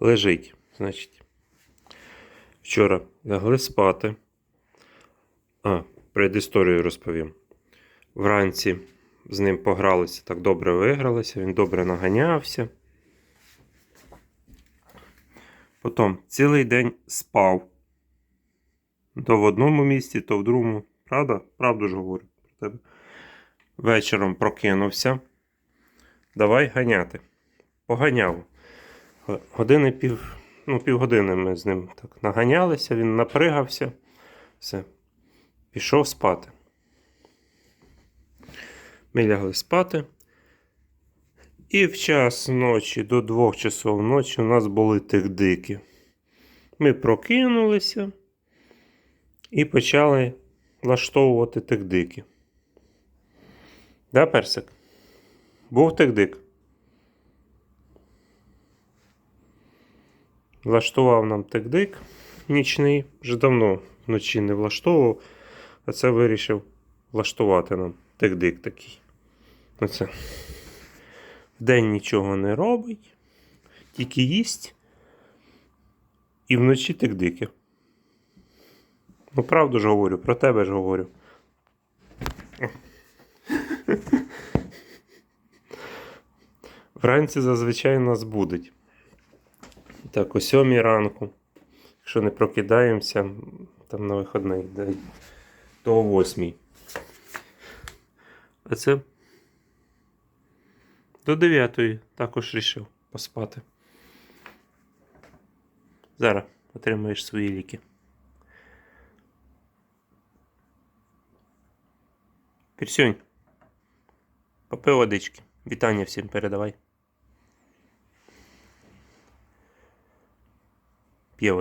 лежить. Значить, вчора лягли спати. А, предісторію розповім. Вранці з ним погралися, так добре вигралися, він добре наганявся. Потім цілий день спав. То в одному місці, то в другому. Правда? Правду ж говорю про тебе. Вечором прокинувся. Давай ганяти. Поганяв. Години пів, ну, півгодини ми з ним так наганялися, він напригався. Все. Пішов спати. Ми лягли спати. І в час ночі до двох часов ночі у нас були тих-дики. Ми прокинулися і почали влаштовувати тих-дики. Да, персик? Був тих-дик. Влаштував нам тик-дик нічний. Вже давно вночі не влаштовував, а це вирішив влаштувати нам тик-дик такий. Оце. Вдень нічого не робить, тільки їсть. І вночі тик-дики. Ну, правду ж говорю, про тебе ж говорю. Вранці зазвичай нас будуть. Так, о сьомій ранку. Якщо не прокидаємося, там на виходний день, то о восьмій. А це до дев'ятої також рішив поспати. Зараз отримаєш свої ліки. Пірсюнь. Попи водички. Вітання всім передавай. П'є.